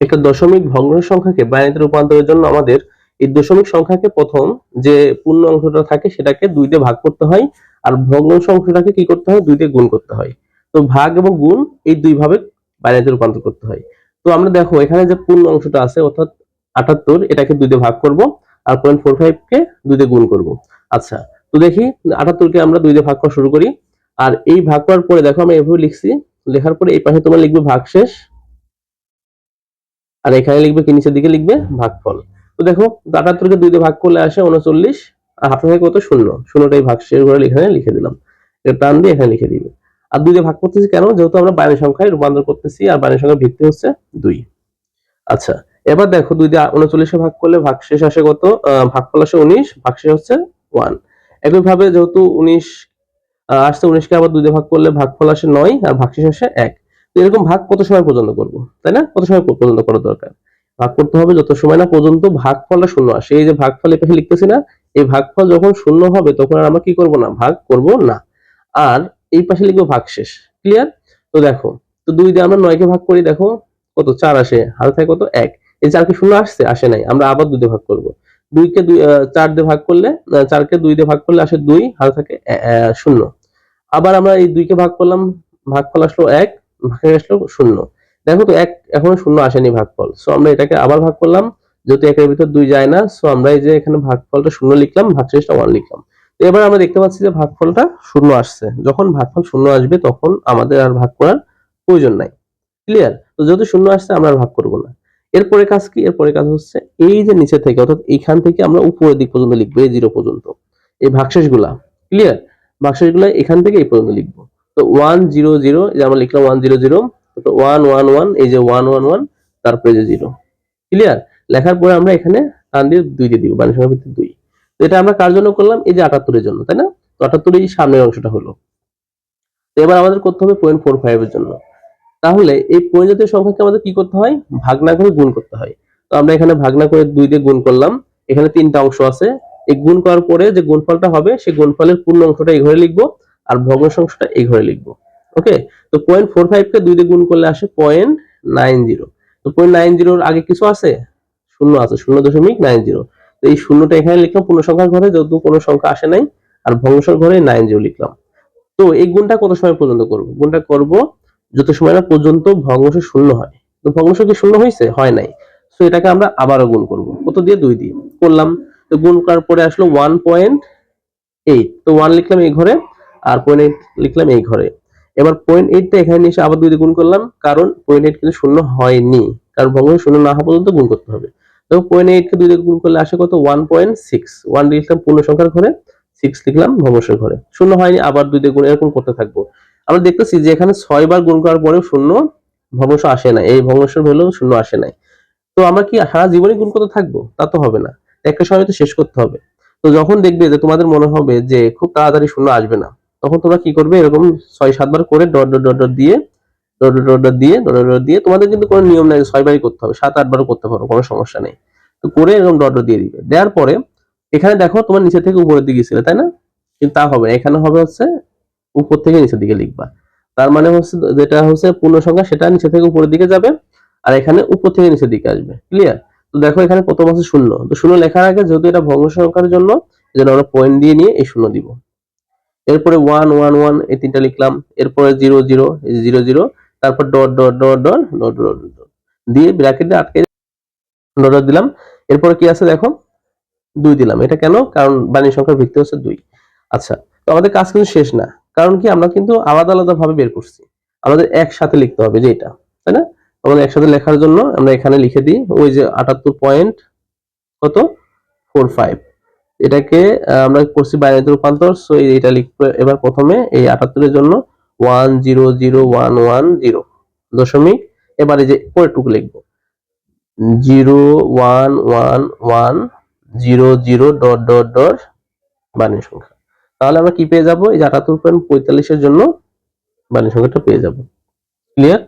একটা দশমিক ভগ্ন সংখ্যাকে বাইনারিতে রূপান্তরের জন্য আমাদের এই দশমিক সংখ্যাকে প্রথম যে পূর্ণ অংশটা থাকে সেটাকে দুই দিয়ে ভাগ করতে হয়। আর ভগ্ন সংখ্যাটাকে কি করতে হয়? দুই দিয়ে গুণ করতে হয়। তো ভাগ এবং গুণ এই দুই ভাবে বাইনারিতে রূপান্তর করতে হয়। তো আমরা দেখো এখানে যে পূর্ণ অংশটা আছে, অর্থাৎ আটাত্তর, এটাকে দুই দিয়ে ভাগ করব আর পয়েন্ট ফোর ফাইভ কে দুই দিয়ে গুণ করব। আচ্ছা তো দেখি আটাত্তরকে আমরা দুই ভাগ করা শুরু করি। আর এই ভাগ করার পরে দেখো আমরা এভাবে লিখছি। লেখার পরে এই পাশে তোমার লিখবে ভাগশেষ। আর এখানে লিখবে কি? নিচের দিকে লিখবে ভাগফল। তো দেখো, আটাত্তরকে দুই দিয়ে ভাগ করলে আসে উনচল্লিশ, আর হাফ থেকে কত? শূন্য। শূন্যটাই ভাগশেষ করে এখানে লিখে দিলাম। এটা টান দিয়ে এখানে লিখে দিবে। আর দুই দিয়ে ভাগ করতেছি কেন? যেহেতু আমরা বাইরের সংখ্যায় রূপান্তর করতেছি, আর বাইরের সংখ্যার ভিত্তি হচ্ছে দুই। আচ্ছা এবার দেখো, দুই দিয়ে উনচল্লিশে ভাগ করলে ভাগশেষ আসে কত? ভাগফল আসে উনিশ ভাগশেষ হচ্ছে ওয়ান। একইভাবে যেহেতু উনিশ আসছে উনিশকে আবার দুই দিয়ে ভাগ করলে ভাগফল আসে নয়, আর ভাগশেষ আসে এক। এরকম ভাগ কত সময় পর্যন্ত করব? তাই না? কত সময় পর্যন্ত করা দরকার? ভাগ করতে হবে যত সময় না পর্যন্ত ভাগফলটা শূন্য আসে। এই যে ভাগফল এপাশে লিখতেছি না, এই ভাগফল যখন শূন্য হবে তখন আর আমরা কি করব না? ভাগ করব না। আর এই পাশে লিখব ভাগশেষ ক্লিয়ার তো দেখো, তো দুই দিয়ে আমরা নয়কে ভাগ করি? দেখো, কত? চার আসে। হাতে থাকে কত? এক। এই চারকে শূন্য আসছে? আসে নাই। আমরা আবার দুই দিয়ে ভাগ করব। দুইকে দুই চার দিয়ে ভাগ করলে চারকে দুই দিয়ে ভাগ করলে আসে দুই, হাতে থাকে শূন্য। আবার আমরা এই দুইকে ভাগ করলাম, ভাগফল আসলো এক। ভাগে আসলো শূন্য। দেখো তো এক, এখনও শূন্য আসেনি ভাগফল। সো আমরা এটাকে আবার ভাগ করলাম। যেহেতু একের ভিতর দুই যায় না সো আমরা এই যে এখানে ভাগফলটা শূন্য লিখলাম, ভাগশেষটা ওয়ান লিখলাম। তো এবার আমরা দেখতে পাচ্ছি যে ভাগফলটা শূন্য আসছে। যখন ভাগফল শূন্য আসবে, তখন আমাদের আর ভাগ করার প্রয়োজন নাই। ক্লিয়ার তো যেহেতু শূন্য আসছে, আমরা ভাগ করব না। এরপরে কাজ কি? এরপরে কাজ হচ্ছে এই যে নিচে থেকে, অর্থাৎ এইখান থেকে আমরা উপরের দিক পর্যন্ত লিখব, এই জিরো পর্যন্ত। এই ভাগশেষগুলা ক্লিয়ার ভাগশেষগুলা এখান থেকে এই পর্যন্ত লিখব। তো ওয়ান জিরো জিরো যে আমরা লিখলাম one zero zero one one one এই যে ওয়ান ওয়ান ওয়ান তারপরে যে জিরো ক্লিয়ার লেখার পরে আমরা এখানে টান দিয়ে দুই দিয়ে দিব বাণী সংখ্যা ভিত্তিক দুই। তো এটা আমরা কার জন্য করলাম? এই যে আটাত্তরের জন্য, তাই না? তো আটাত্তর এই সামনের অংশটা হলো। তো এবার আমাদের করতে হবে পয়েন্ট ফোর ফাইভ এর জন্য। তাহলে এই পয়েন্ট জাতীয় সংখ্যাকে আমাদের কি করতে হয়? ভাগনা করে গুণ করতে হয়। তো আমরা এখানে ভাগনা করে দুই দিয়ে গুণ করলাম। এখানে তিনটা অংশ আছে। এই গুণ করার পরে যে গুণফলটা হবে, সেই গুণফলের পূর্ণ অংশটা এই ঘরে লিখব। আর ভগ্নাংশ অংশটা এই ঘরে লিখব ওকে তো পয়েন্ট ফোর ফাইভ কে দুই দিয়ে গুণ করলে আসে পয়েন্ট নাইন জিরো তো পয়েন্ট নাইন জিরোর আগে কিছু আছে? শূন্য আছে, শূন্য দশমিক নাইন জিরো তো এই শূন্যটা এখানে লিখলাম পূর্ণ সংখ্যার ঘরে, যেহেতু কোনো সংখ্যা আসে নাই, আর ভগ্নাংশের ঘরে নাইন জিরো লিখলাম। তো এই গুণটা কত সময় পর্যন্ত করব? গুণটা করব যত সময় না পর্যন্ত ভগ্নাংশ শূন্য হয়। তো ভগ্নাংশ কি শূন্য হয়েছে? হয় নাই। তো এটাকে আমরা আবারও গুণ করব। কত দিয়ে? দুই দিয়ে। করলাম। তো গুণ করার পরে আসলো ওয়ান পয়েন্ট এইট তো ওয়ান লিখলাম এই ঘরে। আর পয়েন্ট এইট লিখলাম এই ঘরে। এবার পয়েন্ট এইটটা এখানে নিয়ে এসে আবার দুই গুণ করলাম, কারণ পয়েন্ট এইট কিন্তু শূন্য হয়নি। কারণ ভগ্নাংশ শূন্য না হওয়া পর্যন্ত গুণ করতে হবে। তো পয়েন্ট এইট কে দুই গুণ করলে আসে কত? ওয়ান পয়েন্ট সিক্স ওয়ান লিখলাম পূর্ণ সংখ্যার ঘরে সিক্স লিখলাম ভগ্নাংশের ঘরে। শূন্য হয়নি, আবার দুই গুণ এরকম করতে থাকব। আমরা দেখতেছি যে এখানে ছয় বার গুণ করার পরেও শূন্য ভগ্নাংশ আসে না। এই ভগ্নাংশের ভ্যালু শূন্য আসে নাই। তো আমরা কি সারা জীবনে গুণ করতে থাকব? তা তো হবে না। একটা সময় তো শেষ করতে হবে। তো যখন দেখবে যে তোমাদের মনে হবে যে খুব তাড়াতাড়ি শূন্য আসবে না তখন তোমরা কি করবে? এরকম ছয়, সাতবার করে ডট ডট ডট ডট দিয়ে, ডট ডট ডট দিয়ে, ডট ডট ডট দিয়ে তোমাদের কিন্তু কোনো নিয়ম নাই ছয়বারই করতে হবে। সাত, আটবারও করতে পারো, কোনো সমস্যা নেই। তো করে এরকম ডট ডট দিয়ে দিবে। দেওয়ার পরে এখানে দেখো তোমার নিচে থেকে উপরের দিকে ছিল তাই না? কিন্তু তা হবে এখানে হবে হচ্ছে উপর থেকে নিচের দিকে লিখবা। তার মানে হচ্ছে যেটা হচ্ছে পূর্ণ সংখ্যা সেটা নিচে থেকে উপরের দিকে যাবে আর এখানে উপর থেকে নিচের দিকে আসবে। ক্লিয়ার তো দেখো এখানে প্রথম আছে শূন্য। তো শূন্য লেখার আগে যেহেতু এটা ভগ্ন সংখ্যার জন্য এই জন্য আমরা পয়েন্ট দিয়ে নিয়ে এই শূন্য দিব। এরপরে ওয়ান ওয়ান ওয়ান এই তিনটা লিখলাম। এরপরে জিরো জিরো জিরো জিরো তারপর dot dot dot dot dot dot dot দিয়ে ব্র্যাকেট দিয়ে আটকে ডট ডট দিলাম। এরপরে কি আছে দেখো? দুই দিলাম। এটা কেন? কারণ বাণী সংখ্যার ভিত্তি হচ্ছে দুই। আচ্ছা তো আমাদের কাজ কিন্তু শেষ না। কারণ কি? আমরা কিন্তু আলাদা আলাদা ভাবে বের করছি। আমাদের একসাথে লিখতে হবে যে এটা, তাই না? আমাদের একসাথে লেখার জন্য আমরা এখানে লিখে দিই। ওই যে আটাত্তর পয়েন্ট কত? ফোর ফাইভ এটাকে আমরা করছি বাইনারিতে রূপান্তর সো এটা লিখব এবার প্রথমে এই আটাত্তরের জন্য one zero zero one one zero দশমিক, এবার যে পরেরটুকু লিখব। Zero one one one zero zero dot dot dot বাণী সংখ্যা। তাহলে আমরা কি পেয়ে যাব? এই যে আটাত্তর পয়েন্ট পঁয়তাল্লিশের জন্য বাণী সংখ্যাটা পেয়ে যাব। ক্লিয়ার